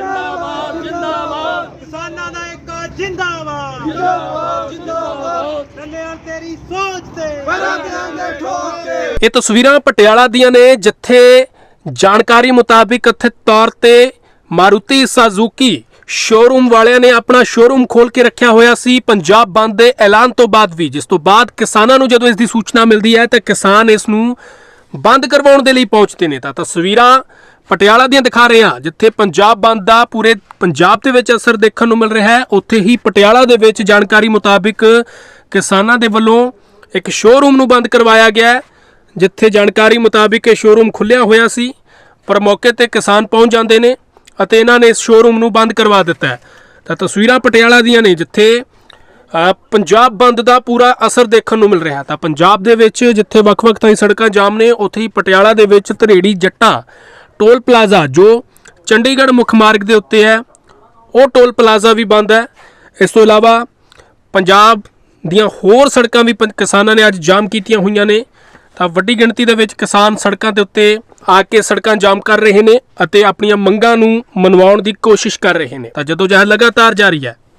ਜਿੰਦਾਬਾਦ ਜਿੰਦਾਬਾਦ। ਕਿਸਾਨਾਂ ਦਾ ਇੱਕ ਜਿੰਦਾਬਾਦ। ਜਿੰਦਾਬਾਦ ਜਿੰਦਾਬਾਦ। ਚੱਲਿਆ ਤੇਰੀ ਸੋਚ ਤੇ। ਪਹਿਲਾਂ ਦਿਆਂਗੇ ਠੋਕ ਕੇ ਇਹ ਤਸਵੀਰਾਂ ਪਟਿਆਲਾ ਦੀਆਂ ਨੇ ਜਿੱਥੇ ਜਾਣਕਾਰੀ ਮੁਤਾਬਿਕ ਕਥਿਤ ਤੌਰ ਤੇ ਮਾਰੂਤੀ ਸਾਜ਼ੂਕੀ ਸ਼ੋਰੂਮ ਵਾਲਿਆਂ ਨੇ ਆਪਣਾ ਸ਼ੋਰੂਮ ਖੋਲ ਕੇ ਰੱਖਿਆ ਹੋਇਆ ਸੀ। ਪੰਜਾਬ ਬੰਦ ਦੇ ਐਲਾਨ ਤੋਂ ਬਾਅਦ ਵੀ ਜਿਸ ਤੋਂ ਬਾਅਦ ਕਿਸਾਨਾਂ ਨੂੰ ਜਦੋਂ ਇਸ ਦੀ ਸੂਚਨਾ ਮਿਲਦੀ ਹੈ ਤਾਂ ਕਿਸਾਨ ਇਸ ਨੂੰ ਬੰਦ ਕਰਵਾਉਣ ਦੇ ਲਈ ਪਹੁੰਚਦੇ ਨੇ। ਤਾਂ ਤਸਵੀਰਾਂ ਪਟਿਆਲਾ ਦੀਆਂ ਦਿਖਾ ਰਹੇ ਹਾਂ, ਜਿੱਥੇ ਪੰਜਾਬ ਬੰਦ ਦਾ ਪੂਰੇ ਪੰਜਾਬ ਦੇ ਵਿੱਚ ਅਸਰ ਦੇਖਣ ਨੂੰ ਮਿਲ ਰਿਹਾ ਹੈ। ਉੱਥੇ ਹੀ ਪਟਿਆਲਾ ਦੇ ਵਿੱਚ ਜਾਣਕਾਰੀ ਮੁਤਾਬਿਕ ਕਿਸਾਨਾਂ ਦੇ ਵੱਲੋਂ ਇੱਕ ਸ਼ੋਰੂਮ ਨੂੰ ਬੰਦ ਕਰਵਾਇਆ ਗਿਆ ਹੈ, ਜਿੱਥੇ ਜਾਣਕਾਰੀ ਮੁਤਾਬਿਕ ਇਹ ਸ਼ੋਰੂਮ ਖੁੱਲਿਆ ਹੋਇਆ ਸੀ, ਪਰ ਮੌਕੇ ਤੇ ਕਿਸਾਨ ਪਹੁੰਚ ਜਾਂਦੇ ਨੇ ਅਤੇ ਇਹਨਾਂ ਨੇ ਇਸ ਸ਼ੋਰੂਮ ਨੂੰ ਬੰਦ ਕਰਵਾ ਦਿੱਤਾ ਹੈ। ਤਾਂ ਤਸਵੀਰਾਂ ਪਟਿਆਲਾ ਦੀਆਂ ਨੇ, ਜਿੱਥੇ ਪੰਜਾਬ ਬੰਦ ਦਾ ਪੂਰਾ ਅਸਰ ਦੇਖਣ ਨੂੰ ਮਿਲ ਰਿਹਾ ਤਾਂ ਪੰਜਾਬ ਦੇ ਵਿੱਚ ਜਿੱਥੇ ਵੱਖ-ਵੱਖ ਥਾਈਂ ਸੜਕਾਂ ਜਾਮ ਨੇ, ਉੱਥੇ ਹੀ ਪਟਿਆਲਾ ਦੇ ਵਿੱਚ ਧਰੇੜੀ ਜੱਟਾ ਟੋਲ ਪਲਾਜ਼ਾ, ਜੋ ਚੰਡੀਗੜ੍ਹ ਮੁੱਖ ਮਾਰਗ ਦੇ ਉੱਤੇ ਹੈ, ਉਹ ਟੋਲ ਪਲਾਜ਼ਾ ਵੀ ਬੰਦ ਹੈ। ਇਸ ਤੋਂ ਇਲਾਵਾ ਪੰਜਾਬ ਦੀਆਂ ਹੋਰ ਸੜਕਾਂ ਵੀ ਪੰ- ਕਿਸਾਨਾਂ ਨੇ ਅੱਜ ਜਾਮ ਕੀਤੀਆਂ ਹੋਈਆਂ ਨੇ। ਤਾਂ ਵੱਡੀ ਗਿਣਤੀ ਦੇ ਵਿੱਚ ਕਿਸਾਨ ਸੜਕਾਂ ਦੇ ਉੱਤੇ ਆ ਕੇ ਸੜਕਾਂ ਜਾਮ ਕਰ ਰਹੇ ਨੇ ਅਤੇ ਆਪਣੀਆਂ ਮੰਗਾਂ ਨੂੰ ਮਨਵਾਉਣ ਦੀ ਕੋਸ਼ਿਸ਼ ਕਰ ਰਹੇ ਨੇ। ਤਾਂ ਜਦੋਂ ਜਹ ਲਗਾਤਾਰ ਜਾਰੀ ਹੈ